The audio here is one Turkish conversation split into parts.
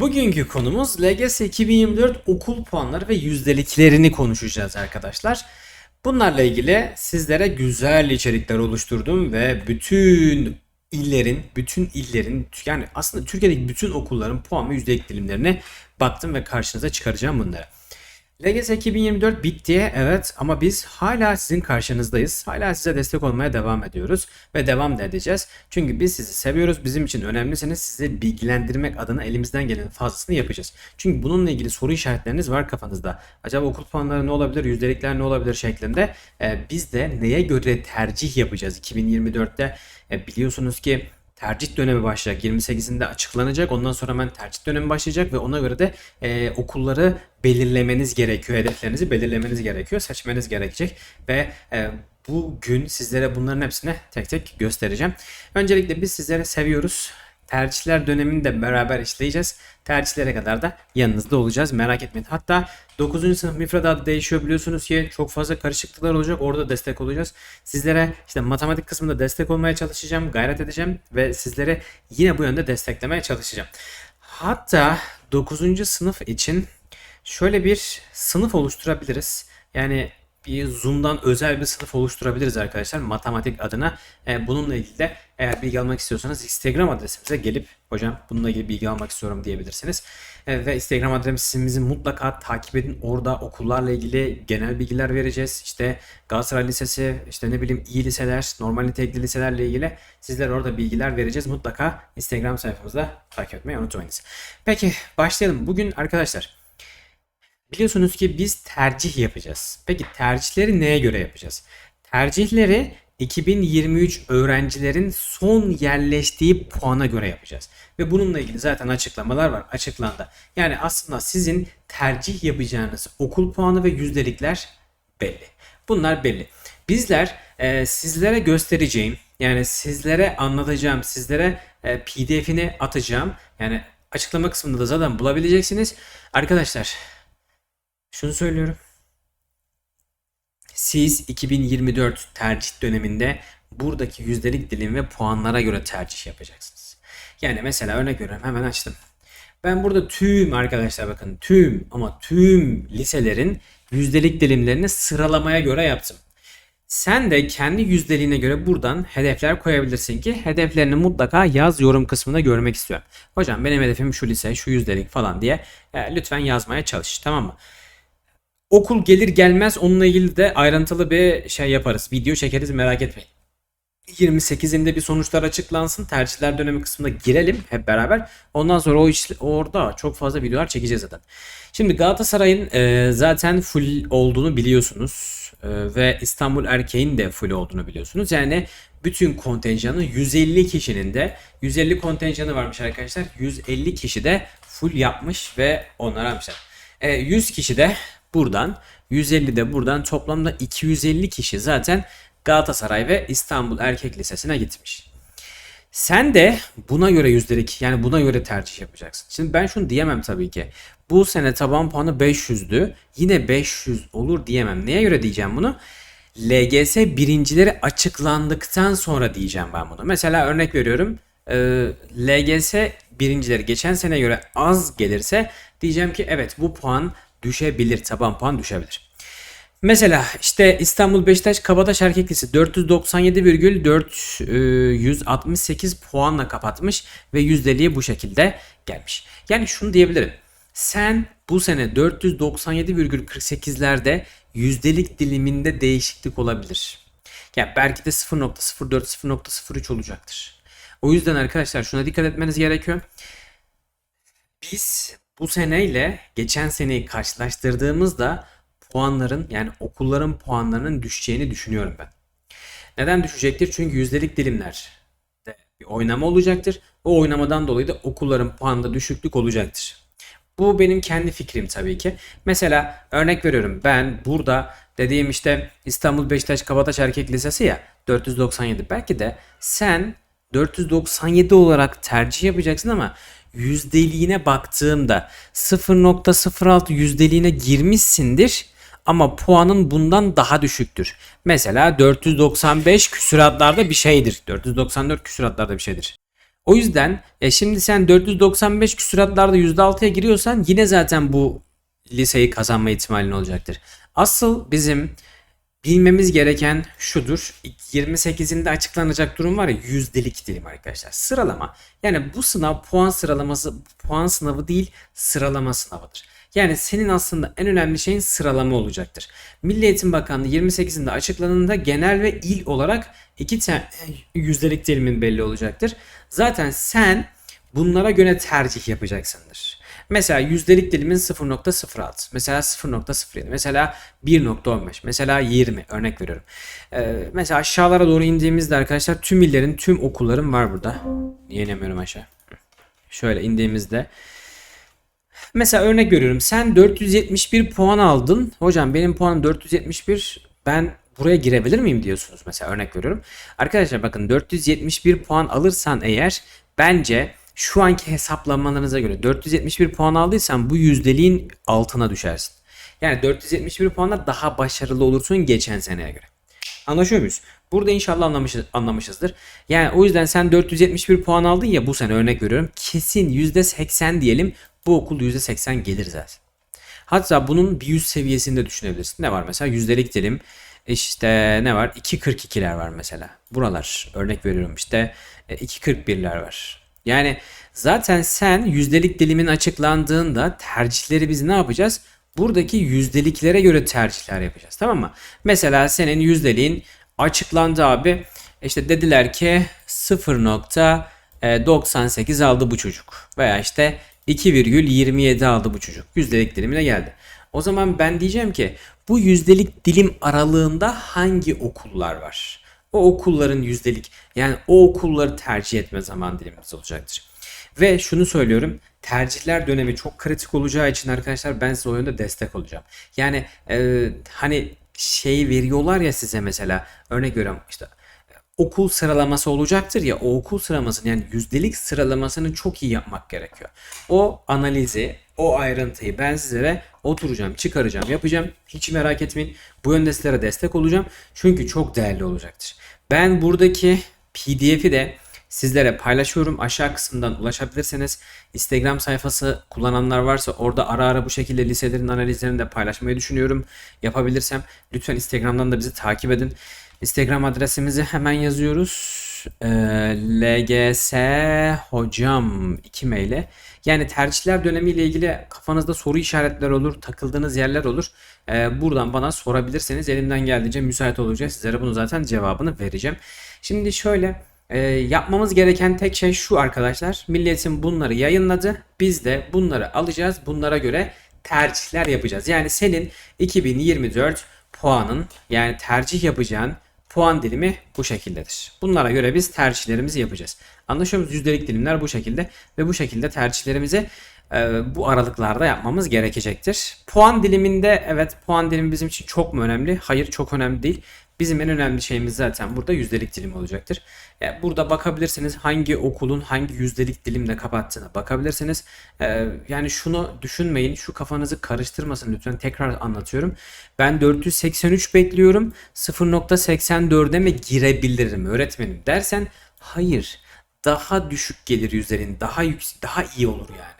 Bugünkü konumuz LGS 2024 okul puanları ve yüzdeliklerini konuşacağız arkadaşlar. Bunlarla ilgili sizlere güzel içerikler oluşturdum ve bütün illerin, bütün illerin yani aslında Türkiye'deki bütün okulların puan ve yüzdelik dilimlerine baktım ve karşınıza çıkaracağım bunları. LGS 2024 bitti evet ama biz hala sizin karşınızdayız. Hala size destek olmaya devam ediyoruz ve devam da edeceğiz. Çünkü biz sizi seviyoruz. Bizim için önemlisiniz. Sizi bilgilendirmek adına elimizden gelenin fazlasını yapacağız. Çünkü bununla ilgili soru işaretleriniz var kafanızda. Acaba okul puanları ne olabilir, yüzdelikler ne olabilir şeklinde. Ee, biz de neye göre tercih yapacağız 2024'te? Ee, biliyorsunuz ki tercih dönemi başlayacak. 28'inde açıklanacak. Ondan sonra hemen tercih dönemi başlayacak ve ona göre de e, okulları belirlemeniz gerekiyor. Hedeflerinizi belirlemeniz gerekiyor. Seçmeniz gerekecek ve e, bugün sizlere bunların hepsini tek tek göstereceğim. Öncelikle biz sizleri seviyoruz. Tercihler dönemini de beraber işleyeceğiz. Tercihlere kadar da yanınızda olacağız. Merak etmeyin. Hatta 9. sınıf müfredatı değişiyor biliyorsunuz ki çok fazla karışıklıklar olacak. Orada destek olacağız. Sizlere işte matematik kısmında destek olmaya çalışacağım. Gayret edeceğim ve sizlere yine bu yönde desteklemeye çalışacağım. Hatta 9. sınıf için şöyle bir sınıf oluşturabiliriz. Yani bir Zoom'dan özel bir sınıf oluşturabiliriz arkadaşlar matematik adına. E, bununla ilgili de eğer bilgi almak istiyorsanız Instagram adresimize gelip hocam bununla ilgili bilgi almak istiyorum diyebilirsiniz. E, ve Instagram adresimizi mutlaka takip edin. Orada okullarla ilgili genel bilgiler vereceğiz. İşte Galatasaray Lisesi, işte ne bileyim iyi liseler, normal nitelikli liselerle ilgili sizlere orada bilgiler vereceğiz. Mutlaka Instagram sayfamızda takip etmeyi unutmayınız. Peki başlayalım. Bugün arkadaşlar Biliyorsunuz ki biz tercih yapacağız. Peki tercihleri neye göre yapacağız? Tercihleri 2023 öğrencilerin son yerleştiği puana göre yapacağız. Ve bununla ilgili zaten açıklamalar var. Açıklandı. Yani aslında sizin tercih yapacağınız okul puanı ve yüzdelikler belli. Bunlar belli. Bizler e, sizlere göstereceğim yani sizlere anlatacağım, sizlere e, PDF'ini atacağım. Yani açıklama kısmında da zaten bulabileceksiniz. Arkadaşlar şunu söylüyorum. Siz 2024 tercih döneminde buradaki yüzdelik dilim ve puanlara göre tercih yapacaksınız. Yani mesela örnek veriyorum hemen açtım. Ben burada tüm arkadaşlar bakın tüm ama tüm liselerin yüzdelik dilimlerini sıralamaya göre yaptım. Sen de kendi yüzdeliğine göre buradan hedefler koyabilirsin ki hedeflerini mutlaka yaz yorum kısmında görmek istiyorum. Hocam benim hedefim şu lise, şu yüzdelik falan diye e, lütfen yazmaya çalış tamam mı? Okul gelir gelmez onunla ilgili de ayrıntılı bir şey yaparız. Video çekeriz merak etmeyin. 28'inde bir sonuçlar açıklansın. Tercihler dönemi kısmında girelim hep beraber. Ondan sonra o iş, orada çok fazla videolar çekeceğiz zaten. Şimdi Galatasaray'ın e, zaten full olduğunu biliyorsunuz. E, ve İstanbul Erkeğin de full olduğunu biliyorsunuz. Yani bütün kontenjanı 150 kişinin de 150 kontenjanı varmış arkadaşlar. 150 kişi de full yapmış ve onlar almışlar. E, 100 kişi de buradan 150 de buradan toplamda 250 kişi zaten Galatasaray ve İstanbul Erkek Lisesi'ne gitmiş. Sen de buna göre yüzdelik yani buna göre tercih yapacaksın. Şimdi ben şunu diyemem tabii ki. Bu sene taban puanı 500'dü. Yine 500 olur diyemem. Neye göre diyeceğim bunu? LGS birincileri açıklandıktan sonra diyeceğim ben bunu. Mesela örnek veriyorum. E, LGS birincileri geçen sene göre az gelirse diyeceğim ki evet bu puan düşebilir. Taban puan düşebilir. Mesela işte İstanbul Beşiktaş Kabataş Erkek Lisesi 497,468 puanla kapatmış ve yüzdeliği bu şekilde gelmiş. Yani şunu diyebilirim. Sen bu sene 497,48'lerde yüzdelik diliminde değişiklik olabilir. Yani belki de 0.04 0.03 olacaktır. O yüzden arkadaşlar şuna dikkat etmeniz gerekiyor. Biz bu seneyle geçen seneyi karşılaştırdığımızda puanların yani okulların puanlarının düşeceğini düşünüyorum ben. Neden düşecektir? Çünkü yüzdelik dilimler bir oynama olacaktır. O oynamadan dolayı da okulların puanında düşüklük olacaktır. Bu benim kendi fikrim tabii ki. Mesela örnek veriyorum ben burada dediğim işte İstanbul Beşiktaş Kabataş Erkek Lisesi ya 497 belki de sen 497 olarak tercih yapacaksın ama yüzdeliğine baktığımda 0.06 yüzdeliğine girmişsindir ama puanın bundan daha düşüktür. Mesela 495 küsuratlarda bir şeydir. 494 küsuratlarda bir şeydir. O yüzden e, şimdi sen 495 küsuratlarda %6'ya giriyorsan yine zaten bu liseyi kazanma ihtimalin olacaktır. Asıl bizim bilmemiz gereken şudur. 28'inde açıklanacak durum var ya yüzdelik dilim arkadaşlar. Sıralama. Yani bu sınav puan sıralaması puan sınavı değil sıralama sınavıdır. Yani senin aslında en önemli şeyin sıralama olacaktır. Milli Eğitim Bakanlığı 28'inde açıklandığında genel ve il olarak iki tane yüzdelik dilimin belli olacaktır. Zaten sen bunlara göre tercih yapacaksındır. Mesela yüzdelik dilimin 0.06, mesela 0.07, mesela 1.15, mesela 20 örnek veriyorum. Ee, mesela aşağılara doğru indiğimizde arkadaşlar tüm illerin, tüm okulların var burada. Niye inemiyorum aşağı? Şöyle indiğimizde Mesela örnek veriyorum. Sen 471 puan aldın. Hocam benim puanım 471. Ben buraya girebilir miyim diyorsunuz mesela örnek veriyorum. Arkadaşlar bakın 471 puan alırsan eğer bence şu anki hesaplamalarınıza göre 471 puan aldıysan bu yüzdeliğin altına düşersin. Yani 471 puanla daha başarılı olursun geçen seneye göre. Anlaşıyor muyuz? Burada inşallah anlamışız, anlamışızdır. Yani o yüzden sen 471 puan aldın ya bu sene örnek veriyorum. Kesin %80 diyelim bu okul %80 gelir zaten. Hatta bunun bir yüz seviyesinde düşünebilirsin. Ne var mesela yüzdelik dilim işte ne var 2.42'ler var mesela. Buralar örnek veriyorum işte 2.41'ler var. Yani zaten sen yüzdelik dilimin açıklandığında tercihleri biz ne yapacağız? Buradaki yüzdeliklere göre tercihler yapacağız tamam mı? Mesela senin yüzdeliğin açıklandı abi. İşte dediler ki 0.98 aldı bu çocuk. Veya işte 2,27 aldı bu çocuk. Yüzdelik dilimine geldi. O zaman ben diyeceğim ki bu yüzdelik dilim aralığında hangi okullar var? O okulların yüzdelik yani o okulları tercih etme zaman dilimimiz olacaktır. Ve şunu söylüyorum tercihler dönemi çok kritik olacağı için arkadaşlar ben size o yönde destek olacağım. Yani e, hani şey veriyorlar ya size mesela örnek veriyorum işte okul sıralaması olacaktır ya o okul sıralamasını yani yüzdelik sıralamasını çok iyi yapmak gerekiyor. O analizi, o ayrıntıyı ben sizlere oturacağım, çıkaracağım, yapacağım. Hiç merak etmeyin. Bu yönde sizlere destek olacağım. Çünkü çok değerli olacaktır. Ben buradaki PDF'i de sizlere paylaşıyorum. Aşağı kısımdan ulaşabilirseniz Instagram sayfası kullananlar varsa orada ara ara bu şekilde liselerin analizlerini de paylaşmayı düşünüyorum. Yapabilirsem lütfen Instagram'dan da bizi takip edin. Instagram adresimizi hemen yazıyoruz. Ee, LGS hocam 2 maile. Yani tercihler dönemiyle ilgili kafanızda soru işaretler olur, takıldığınız yerler olur. Ee, buradan bana sorabilirseniz elimden geldiğince müsait olacak. Sizlere bunu zaten cevabını vereceğim. Şimdi şöyle e, yapmamız gereken tek şey şu arkadaşlar. Milletin bunları yayınladı. Biz de bunları alacağız. Bunlara göre tercihler yapacağız. Yani senin 2024 puanın yani tercih yapacağın puan dilimi bu şekildedir. Bunlara göre biz tercihlerimizi yapacağız. Anlaşıyor muyuz? Yüzdelik dilimler bu şekilde ve bu şekilde tercihlerimizi e, bu aralıklarda yapmamız gerekecektir. Puan diliminde evet puan dilimi bizim için çok mu önemli? Hayır çok önemli değil. Bizim en önemli şeyimiz zaten burada yüzdelik dilim olacaktır. E, burada bakabilirsiniz hangi okulun hangi yüzdelik dilimle kapattığına bakabilirsiniz. E, yani şunu düşünmeyin, şu kafanızı karıştırmasın lütfen. Tekrar anlatıyorum. Ben 483 bekliyorum. 0.84'e mi girebilirim öğretmenim dersen hayır. Daha düşük gelir yüzlerin, daha yüksek, daha iyi olur yani.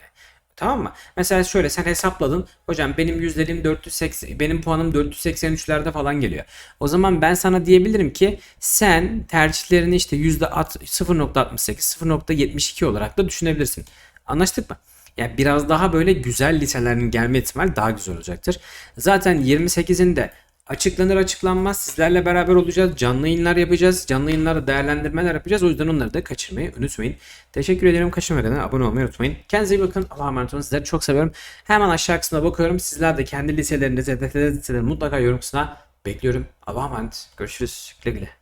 Tamam mı? Mesela şöyle sen hesapladın. Hocam benim yüzdeliğim 480 benim puanım 483'lerde falan geliyor. O zaman ben sana diyebilirim ki sen tercihlerini işte %0.68 0.72 olarak da düşünebilirsin. Anlaştık mı? Yani biraz daha böyle güzel liselerin gelme ihtimali daha güzel olacaktır. Zaten 28'inde Açıklanır açıklanmaz sizlerle beraber olacağız. Canlı yayınlar yapacağız. Canlı yayınlarda değerlendirmeler yapacağız. O yüzden onları da kaçırmayı unutmayın. Teşekkür ederim. Kaçırmadan abone olmayı unutmayın. Kendinize iyi bakın. Allah'a emanet olun. Sizleri çok seviyorum. Hemen aşağı kısmına bakıyorum. Sizler de kendi liselerinize, liselerinize mutlaka yorum kısmına bekliyorum. Allah'a emanet. Görüşürüz. Güle güle.